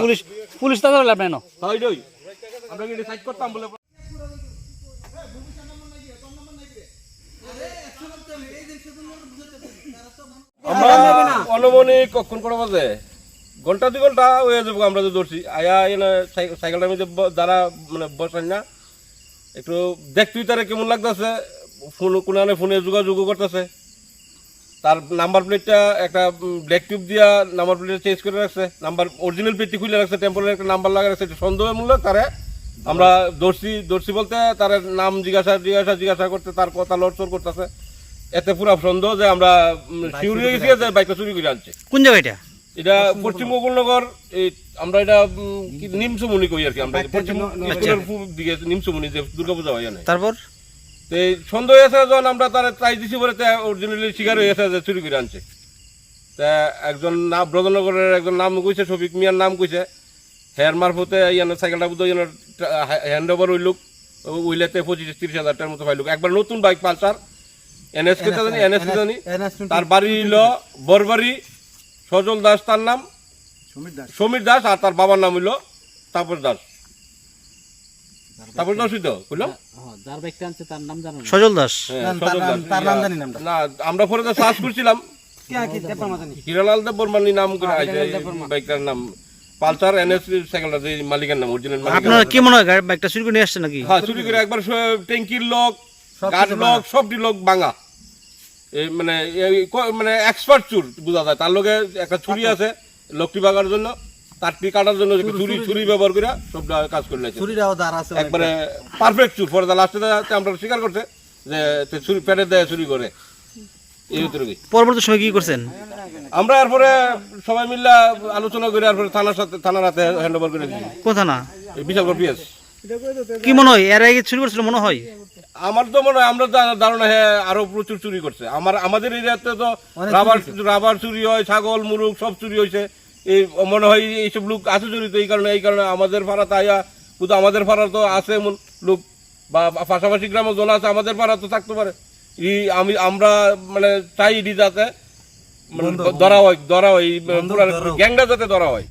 Police police তো ধরলে আপনি ওই ওই। আমরা কি সাইড করতাম বলে। আমরা কখন করে বাজে? ঘণ্টা দুই ঘণ্টা হয়ে যাব আমরা তো ধরছি। আয়া এনে সাই- সাইকেলটার মধ্যে ব- যারা মানে বসান না একটু দেখতুই তারা কেমন লাগতেছে? ফোন কোনানে ফোনে যোগাযোগ করতেছে। তার নাম্বার প্লেটটা একটা ব্ল্যাক টিউব দিয়া নাম্বার প্লেট চেঞ্জ করে রাখছে। নাম্বার অরিজিনাল প্লেটটি খুলে রাখছে টেম্পোরারি একটা নাম্বার লাগা রাখছে। এটা সন্দেহমূলক তারে আমরা দর্শি দর্শি বলতে তার নাম জিজ্ঞাসা জিজ্ঞাসা জিজ্ঞাসা করতে তার কথা লড়চড় করতেছে। এতে পুরা সন্দেহ যে আমরা শিউরি হয়ে গেছি যে বাইকটা চুরি করে আনছে। কোন জায়গাটা এটা? পশ্চিম গোকুলনগর এই আমরা এটা নিমসমুনি কই আর কি আমরা পশ্চিম দিকে নিমসমুনি যে দুর্গাপূজা হয় জানে তারপর? এই সন্দেহ হয়েছে যখন আমরা তার ট্রাই দিছি বলে অরিজিনালি শিকার হয়েছে যে চুরি করে আনছে। তা একজন নাম ব্রজনগরের একজন নাম কইছে শফিক মিয়ার নাম কইছে। হেয়ার মারফতে ইয়ানোর সাইকেলটা বুধ ইয়ানোর হ্যান্ড ওভার হইলুক উইলেতে পঁচিশ তিরিশ হাজার টাকার মতো পাইলুক একবার নতুন বাইক পালসার। এনএস কে জানি এনএস কে জানি। তার বাড়ি হইল বরবাড়ি সজল দাস তার নাম। সমীর দাস আর তার বাবার নাম হইল তাপস দাস। তাপস দাসই তো বুঝলো যার বাইকটা আনছে তার নাম জানো সজল দাস। হ্যাঁ। না আমরা। পরে সার্চ করছিলাম। হিরালাল দেব বর্মানি নাম করে বাইকটার নাম। পালসার এনএস সাইকেলটা যে মালিকের নাম অরিজিনাল আপনার কি মনে হয় বাইকটা চুরি করে আসছে নাকি? হ্যাঁ চুরি করে একবার ট্যাঙ্কির লোক গাছ লোক সবটি লোক ভাঙা। এই মানে মানে এক্সপার্ট চুর বোঝা যায়। তার লগে একটা ছুরি আছে লোকটি ভাঙার জন্য। কাটার জন্য ছুরি ছুরি ব্যবহার করে কাজ করে লাগছে একবারে পারফেক্ট চুর। পরে লাস্টে আমরা স্বীকার করছে যে ছুরি দেয় চুরি করে। পরবর্তী সময় কি করছেন? আমরা এরপরে সবাই মিলে আলোচনা করে এরপরে থানার সাথে থানার হাতে হ্যান্ড ওভার করে দিই কোথা না বিশালগড় পিএস। কি মনে হয় এর আগে চুরি করছিল মনে হয়? আমার তো মনে হয় আমরা ধারণা হ্যাঁ আরও প্রচুর চুরি করছে। আমার আমাদের এরিয়াতে তো রাবার রাবার চুরি হয় ছাগল মুরগ সব চুরি হয়েছে। এই মনে হয় এইসব লোক আছে জড়িত এই কারণে এই কারণে আমাদের পাড়া তাইয়া শুধু আমাদের পাড়া তো আছে এমন লোক। বা পাশাপাশি গ্রামে জন আছে আমাদের পাড়া তো থাকতে পারে। এই আমি আমরা মানে চাই ইডি যাতে মানে ধরা হয় ধরা হয় গ্যাংটা যাতে ধরা হয়।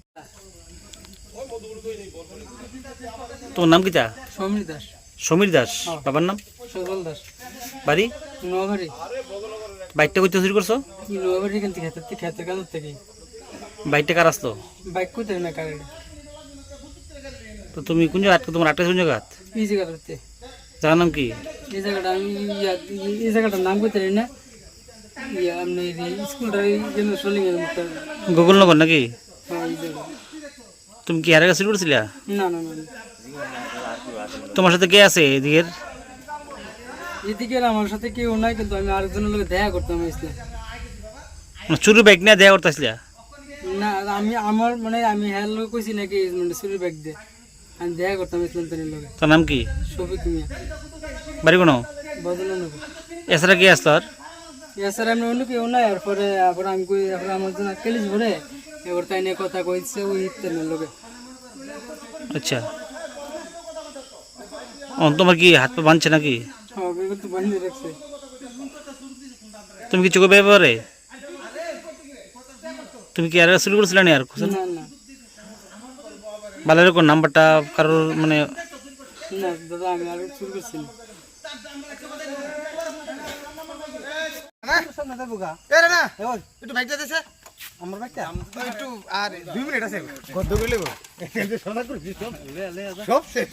তোর নাম কিটা সমীর দাস। সমীর দাস। বাবার নাম? সজল দাস। বাড়ি? নোয়াবাড়ি বাইকটা করতে চুরি করছ? নোয়াবাড়ি কিন্তু খেতে খেতে কাজের থেকে। বাইকটা কার আসতো বাইক কোথায় না কারে তো তুমি কোন জায়গা আটকে তোমার আটকে কোন জায়গা এই জায়গাটাতে। জায়গার নাম কি? এই জায়গাটা আমি এই জায়গাটার নাম কোথায় না। সোলিং মুখটা গোকুলনগর নাকি? হ্যাঁ তুমি কি হারে চুরি করছিলা না না না তোমার সাথে কে আছে এদিকের? এদিকে আমার সাথে কেউ নাই কিন্তু আমি আরেকজনের লোক দেখা করতাম ইসলাম মানে চুরি বাইক নিয়ে দেয়া করতে আসলা? না আমি আমার মানে আমি হ্যাঁ লোক কইছি নাকি মানে সুরি ব্যাগ দিয়ে আমি দেখা করতাম ইসলাম তাদের লোকে তোর নাম কি? শফিক মিয়া। বাড়ি কোনো? বদলানো নেব। এছাড়া কে আসতো আর এছাড়া আমি অন্য কেউ নাই এরপরে তারপরে আমি কই আমার জন্য কেলিস ভরে এবার তাই নিয়ে কথা কইছে ওই ইত্যাদি লোকে আচ্ছা। ও তোমার কি হাত পা বাঁধছে নাকি? হ্যাঁ তো রাখছে। তুমি কি চোখে ব্যাপারে তুমি কি আর চুরি করছিলে না আর না না। ভালো নাম্বারটা কারোর মানে না দাদা আমি আর শুরু করছি না একটু বাইকটা দিছে আমার একটু আর দুই মিনিট আছে। সব শেষ।